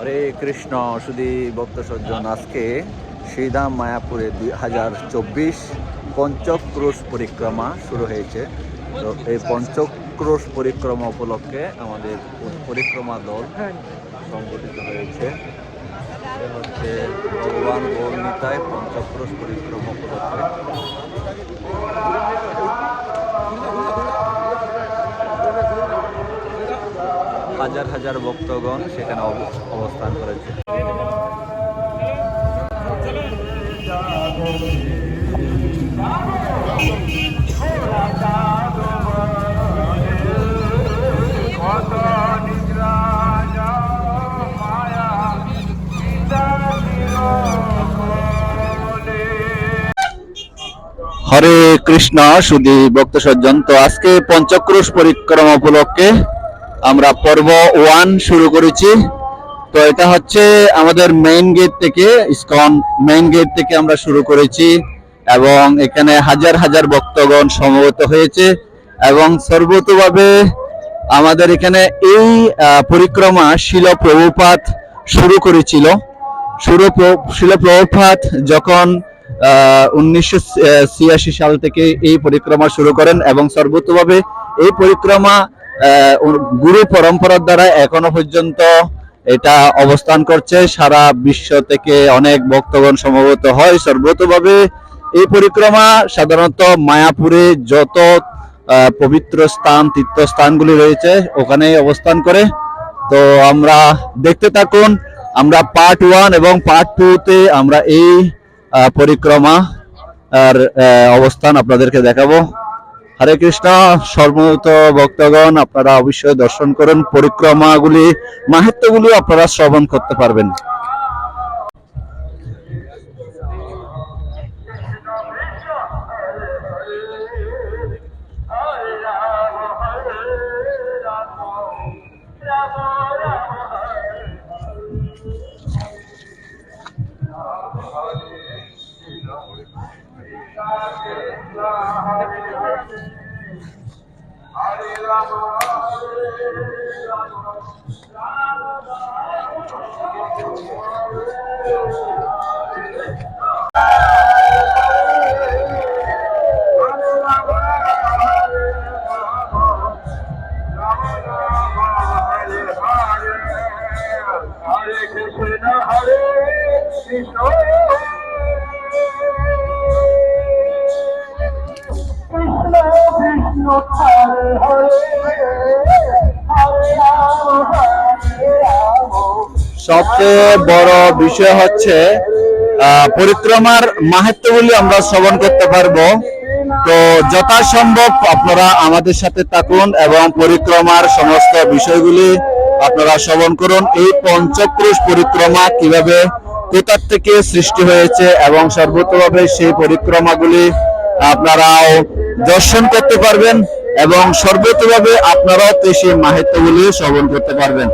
হরে কৃষ্ণ সুদী ভক্ত সজ্জন, আজকে শ্রীধাম মায়াপুরে দুই হাজার চব্বিশ পঞ্চক্রোশ পরিক্রমা শুরু হয়েছে। তো এই পঞ্চক্রোশ পরিক্রমা উপলক্ষে আমাদের পরিক্রমা দল সংগঠিত হয়েছে। হচ্ছে ভগবান গৌরনীতায় পঞ্চক্রোশ পরিক্রমা উপলক্ষে। হাজার হাজার ভক্তগণ সেখানে অবস্থান করেছে। হরে কৃষ্ণ সুদী ভক্ত সজ্জন তো আজকে পঞ্চক্রোশ পরিক্রমা উপলক্ষে আমরা পর্ব ওয়ান শুরু করেছি। তো এটা হচ্ছে আমাদের মেইন গেট থেকে, ইসকন মেইন গেট থেকে আমরা শুরু করেছি এবং এখানে হাজার হাজার ভক্তগণ সমবেত হয়েছে এবং সর্বতভাবে আমাদের এখানে এই পরিক্রমা শিল প্রভুপাত শুরু করেছিল। শুরু শিল প্রভুপাত যখন উনিশশো ছিয়াশি সাল থেকে এই পরিক্রমা শুরু করেন এবং সর্বতভাবে এই পরিক্রমা গুরু পরম্পরার দ্বারা এখনও পর্যন্ত এটা অবস্থান করছে। সারা বিশ্ব থেকে অনেক ভক্তগণ সমবেত হয়। সর্বতভাবে এই পরিক্রমা সাধারণত মায়াপুরে যত পবিত্র স্থান, তীর্থস্থানগুলি রয়েছে ওখানে অবস্থান করে। তো আমরা দেখতে থাকুন, আমরা পার্ট ওয়ান এবং পার্ট টু তে আমরা এই পরিক্রমা আর অবস্থান আপনাদেরকে দেখাবো। হরে কৃষ্ণ সর্বত ভক্তগণ আপনারা অবশ্যই দর্শন করেন পরিক্রমাগুলি মাহাত্মগুলি আপনারা শ্রবণ করতে পারবেন। সবচেয়ে বড় বিষয় হচ্ছে পরিক্রমার মাহাত্মগুলি আমরা শ্রবণ করতে পারব। তো যথাসম্ভব আপনারা আমাদের সাথে থাকুন এবং পরিক্রমার সমস্ত বিষয়গুলি আপনারা শ্রবণ করুন। এই পঞ্চক্রোশ পরিক্রমা কীভাবে কোথার থেকে সৃষ্টি হয়েছে এবং সর্বতভাবে সেই পরিক্রমাগুলি আপনারাও দর্শন করতে পারবেন এবং সর্বতভাবে আপনারাও তো সেই মাহাত্মগুলি শ্রবণ করতে পারবেন।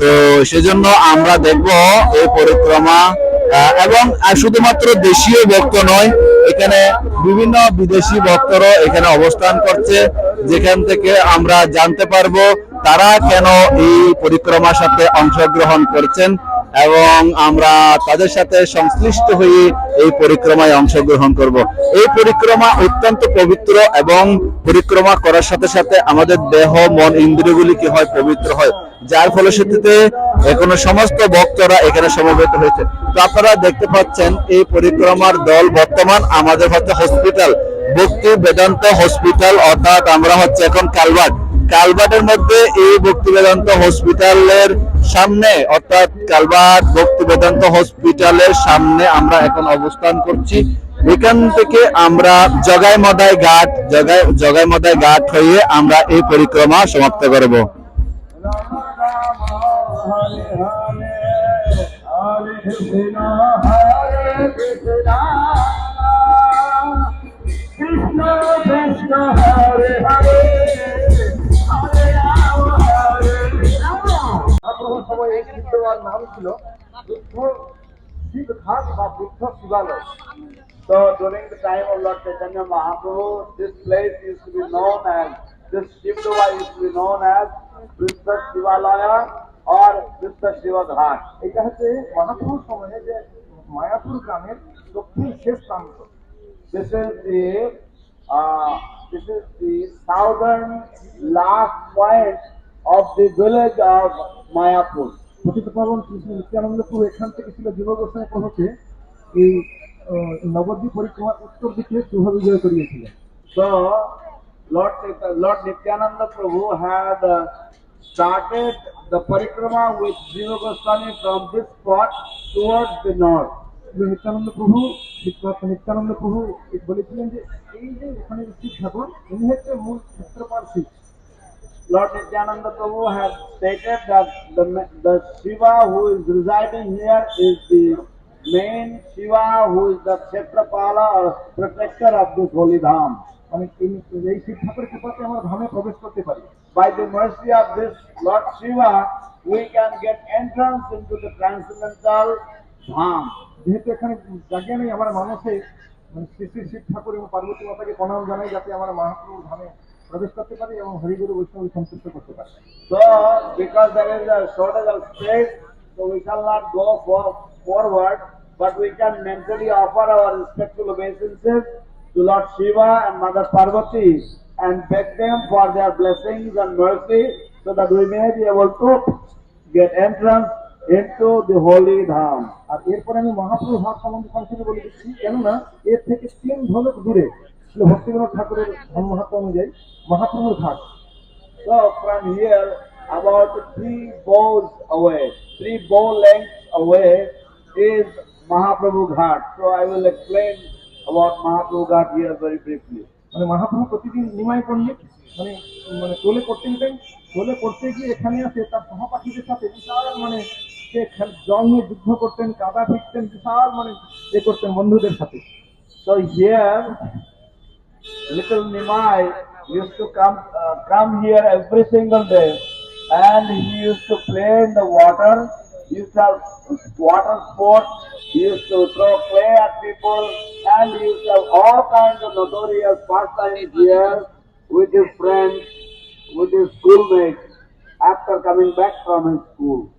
তো সেজন্য আমরা দেখব এই পরিক্রমা এবং শুধুমাত্র দেশীয় ভক্ত নয়, এখানে বিভিন্ন বিদেশি ভক্তরও এখানে অবস্থান করছে, যেখান থেকে আমরা জানতে পারব তারা কেন এই পরিক্রমার সাথে অংশগ্রহণ করছেন। এবং আমরা তাদের সাথে সংশ্লিষ্ট হয়ে এই পরিক্রমায় অংশগ্রহণ করব। এই পরিক্রমা অত্যন্ত পবিত্র এবং পরিক্রমা করার সাথে সাথে আমাদের দেহ, মন ইন্দ্রিয়গুলি কি হয় পবিত্র হয়। যার ফলশ্রুতিতে এখনও সমস্ত ভক্তরা এখানে সমবেত হয়েছে। তো আপনারা দেখতে পাচ্ছেন, এই পরিক্রমার দল বর্তমান আমাদের হচ্ছে হসপিটাল। ভক্তি বেদান্ত হসপিটাল, অর্থাৎ আমরা হচ্ছে এখন কালবাট কালবাটের মধ্যে এই ভক্তি বেদান্ত হসপিটালের সামনে অর্থাৎ কালবাট ভক্তি বেদান্ত হসপিটালের সামনে আমরা এখন অবস্থান করছি এখান থেকে আমরা জগাই মদাই ঘাট জগাই জগাই মদাই ঘাট হয়ে আমরা এই পরিক্রমা সমাপ্ত করব Hare Krishna, Hare Krishna. এই শিবদেওয়ার নাম ছিল বুদ্ধ শিব ঘাট বা বুদ্ধ শিবালয় So during the time of Lord Chaitanya Mahaprabhu, this place used to be known as, this Shivdeva used to be known as Princess Shivalaya or Vista Shiva Ghat. এটা হচ্ছে মহাপুর সময়ে যে মায়াপুর গ্রামের দক্ষিণ শেষ প্রান্ত This is the uh, this is the southern last point of the village of Mayapur. পতিত পাবন কৃষ্ণ নিত্যানন্দপুর এখান থেকে ছিল যুব গোস্বামী প্রভুকে এই আহ, নবদ্বীপ পরিক্রমা উত্তর দিকে শুভ বিজয় করিয়েছিলেন So, Lord, Nit- Lord Nityananda Prabhu had uh, started the parikrama with Jiva Goswami from this spot towards the north. Shri Nityananda প্রভু বিশ্বনাথ নিত্যানন্দ প্রভু বলেছিলেন যে এই যে এখানে যে শিব ঠাকুর ইনি হচ্ছে মূল Kshetrapal Shiva Lord Nityananda Prabhu had stated that the, ma- the Shiva who is residing here is the main Shiva who is the Kshetrapala or protector of this holy dham. মানে এই- এই শিব ঠাকুরের কৃপাতে আমরা ধামে প্রবেশ করতে পারি By the mercy of this Lord Shiva, we can get entrance into the transcendental dham. যেহেতু এখানে জায়গা নেই আমার মানুষে মানে শ্রী শ্রী শিব ঠাকুর এবং পার্বতী মাতাকে প্রণাম জানাই যাতে আমরা মহাপ্রভুর ধামে প্রবেশ করতে পারি এবং হরিগুরু বৈষ্ণব সন্তুষ্ট করতে পারি So, because there is a shortage of space, so we shall not go for, forward, but we can mentally offer our respectful obeisances to Lord Shiva and Mother Parvati and beg them for their blessings and mercy so that we may be able to get entrance into the holy dham. আর এরপরে আমি মহাপ্রভু ঘাট সম্বন্ধে সংক্ষেপে বলে দিচ্ছি কেননা এর থেকে তিন ধনুক দূরে ছিল ভক্তিবিনোদ ঠাকুরের ধর্মহাত্ম অনুযায়ী মহাপ্রভুর ঘাট So from here, about three bows away, three bow lengths away is Mahaprabhu Ghat. So I will explain about Mahaprabhu Ghat here very briefly. মানে মহাপ্রভু প্রতিদিন নিমাই পণ্ডিত মানে মানে তোলে করতে যেতেন তোলে করতে গিয়ে এখানে আসে তার সহপাঠীদের সাথে বিশাল মানে সে জল যুদ্ধ করতেন কাদা ফিরতেন বিশাল মানে এ করতেন বন্ধুদের সাথে So here, little Nimai used to come uh, come here every single day, and he used to play in the water. He used to have water sports. He used to throw clay at people, and he used to have all kinds of notorious pastimes here with his friends, with his schoolmates. After coming back from his school.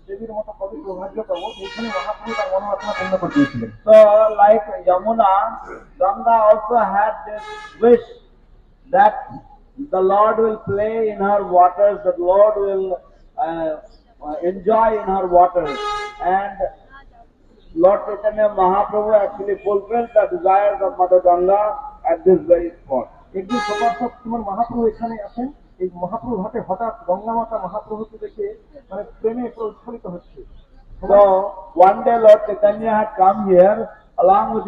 মানে দেবীর মনে যমুনা মতো কবি সৌভাগ্য পাবো এখানে মহাপ্রভু তার মনোবাসনা পূর্ণ করে দিয়েছিলেন Yamuna, Ganga also had this wish that the Lord will play in her waters, the Lord will uh, uh, enjoy in her waters. And Lord Chaitanya Mahaprabhu actually fulfilled the desires of Mother Ganga at this very spot. একদিন প্রকাশক তোমার মহাপ্রভু এখানে আসেন এই মহাপ্রভু হাতে হঠাৎ গঙ্গা মাতা মহাপ্রভুকে দেখে মানে প্রেমে প্রস্ফুলিত হচ্ছে। তো one day lord Chaitanya had come here along with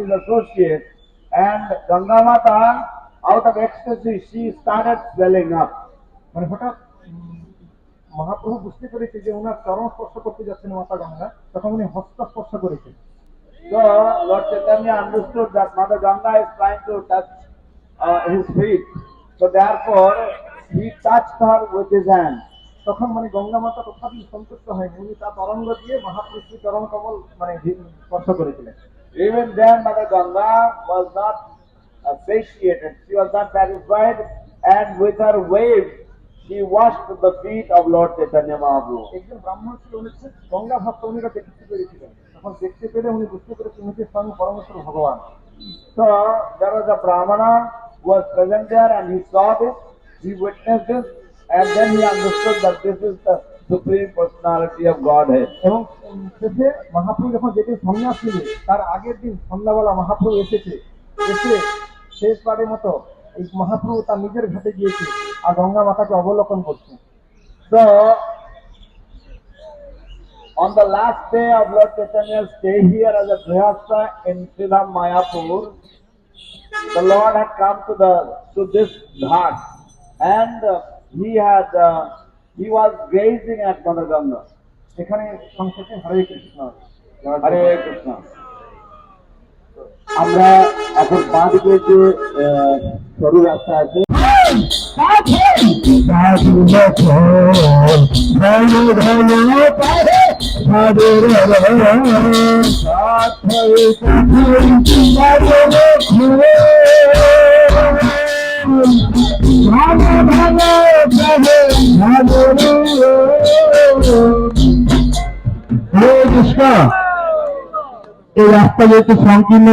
and Ganga Mata out of ecstasy she started swelling up মানে হঠাৎ মহাপ্রভু বুঝতে পেরেছে যে ওনার চরণ স্পর্শ করতে যাচ্ছেন মাতা গঙ্গা তখন উনি হস্তস্পর্শ করেছেন। তো Lord Chaitanya understood that Mata Ganga is trying to touch his feet দেওয়ার পর he touched her with his hand. তখন মানে গঙ্গা মাতা তথাপি সন্তুষ্ট হয়নি উনি তার তরঙ্গ দিয়ে মহাপুরুষের চরণ কমল মানে হি- স্পর্শ করেছিলেন Even then, Mother Ganga was not uh, satiated. She was not satisfied, and with her wave, she washed the feet of Lord Chaitanya Mahaprabhu. একজন ব্রাহ্মণ ছিল উনি খুব গঙ্গা ভক্ত উনি এটা দেখতে পেরেছিলেন তখন দেখতে পেরে উনি বুঝতে পেরেছেন উনি যে স্বয়ং পরমেশ্বর ভগবান So there was a Brahmana who was present there, and he saw this, he witnessed this, and then he understood that this is the supreme personality of Godhead. এবং উম, শেষে মহাপ্রভু যখন যেদিন সন্ন্যাস নিলে তার আগের দিন সন্ধ্যাবেলা মহাপ্রভু এসেছে এসে শেষবারের মতো এই মহাপ্রভু তার নিজের ঘাটে গিয়েছে আর গঙ্গা মাতাকে অবলোকন করছে So, on the last day of Lord Chaitanya's stay here as a Grihastha in Sridham Mayapur, the Lord had come to the to this ghat, And uh, he had uh, he was gazing at Mother Ganga. এখানে সংক্ষেপে হরে Krishna Hare Krishna. আমরা এখন বাঁ দিকে যে সরু রাস্তা আছে ভালো ভালো প্রেমে ভালো হরে কৃষ্ণ এই রাস্তা যেহেতু সংকীর্ণ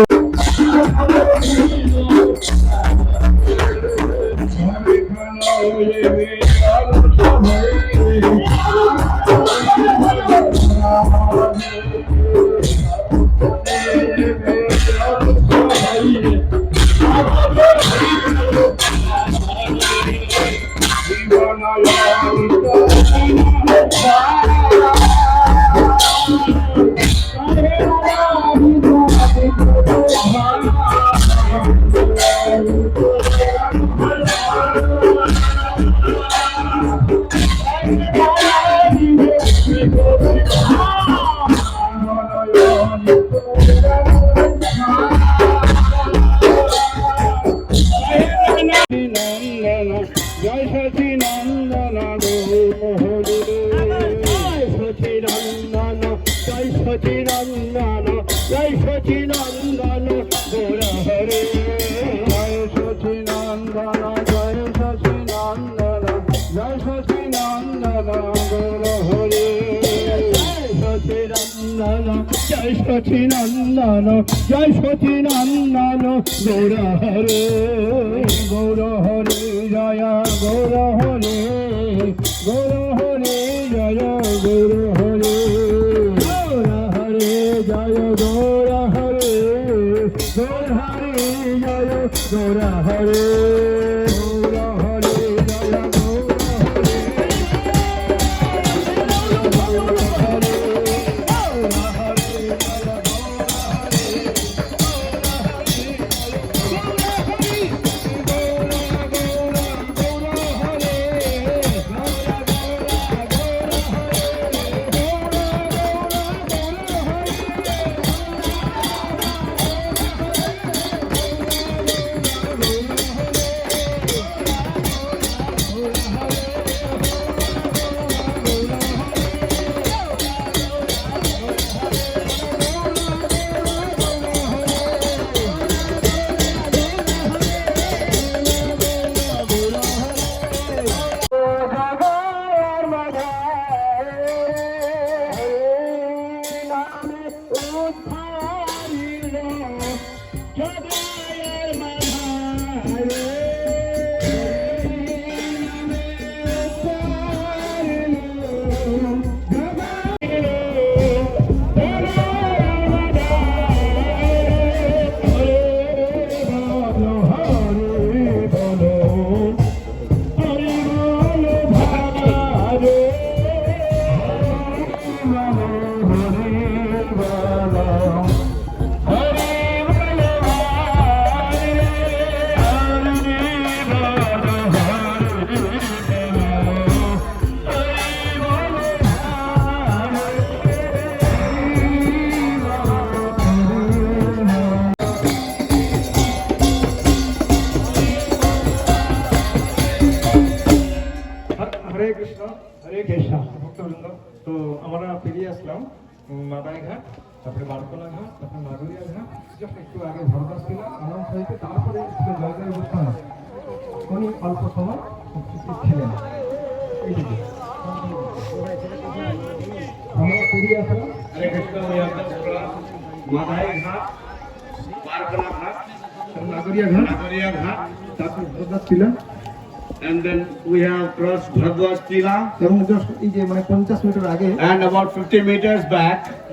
নন্দন জয় সচি নন্দন গৌর হরে গৌর হরে একটু আগে ভরদাস ছিল আনন্দ হয়েছে তারপরে ছিল জয়দেব গোস্বামী উনি অল্প সময় উপস্থিত ছিলেন এইদিকে আমরা পেরিয়ে আসলাম Hare Krishna, we have just crossed Madai Ghat, Parkala Ghat, নাগরিয়া ঘাট Nagaria Ghat, তারপরে ভরদাস ছিল and then we have crossed Bhardwaj Tila, এবং জাস্ট এই যে মানে পঞ্চাশ মিটার আগে and about 50 meters back,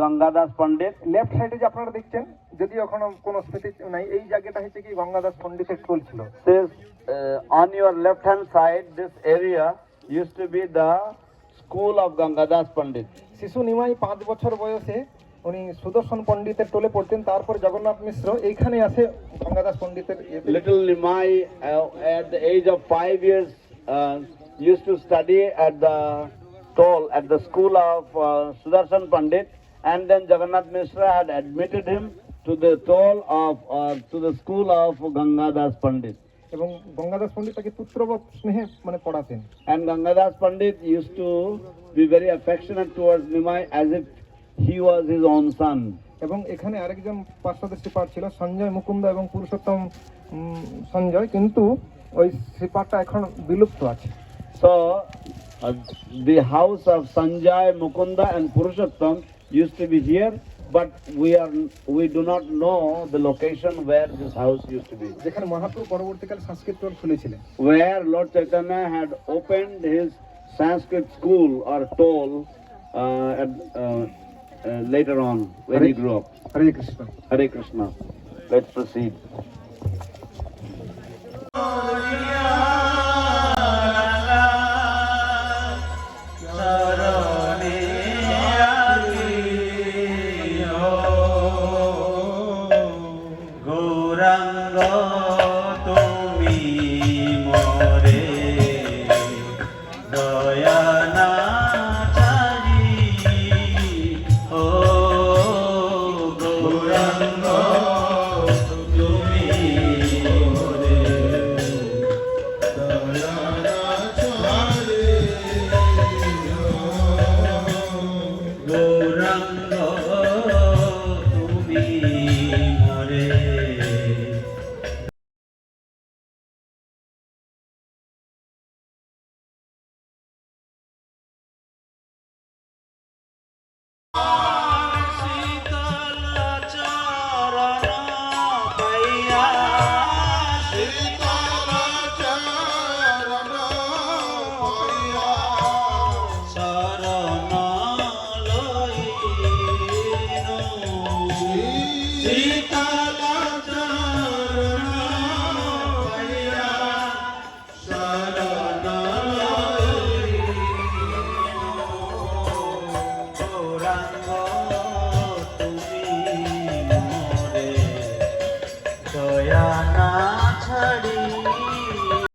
Gangadas Pandit left সাইডে যে আপনারা দেখছেন যদি ওখানে কোন স্মৃতি নাই এই জায়গাটা হচ্ছে কি গঙ্গাদাস পন্ডিতের টোল ছিল। On your left hand side this area use to be the school of Gangadas Pandit শিশু নিমাই পাঁচ বছর বয়সে উনি সুদর্শন পন্ডিতের টোলে পড়তেন তারপর জগন্নাথ মিশ্র এইখানে আছে গঙ্গাদাস পন্ডিতের little Nimai at the age of five years use to study at the toll at the school of uh, Sudarshan Pandit, and then Jagannath Mishra had admitted him to the toll of uh, to the school of Gangadas Pandit. এবং গঙ্গাদাস পণ্ডিত তাকে পুত্রবৎ স্নেহে মানে পড়াতেন And Gangadas Pandit used to be very affectionate towards Nimai as if he was his own son. এবং এখানে আরেকজন পার্শ্বদের শ্রীপাঠ ছিল সঞ্জয় মুকুন্দ এবং পুরুষোত্তম সঞ্জয় কিন্তু ওই শ্রীপাঠটা এখন বিলুপ্ত আছে So, uh, the house of Sanjay, Mukunda, and Purushottam used to be here, but we are we do not know the location where this house used to be. যেখানে মহাপ্রভু পরবর্তীকালে সংস্কৃত toll খুলেছিলেন Where Lord Chaitanya had opened his Sanskrit school or toll uh, at, uh, uh, later on when he grew up. Hare Krishna Hare Krishna. Let's proceed.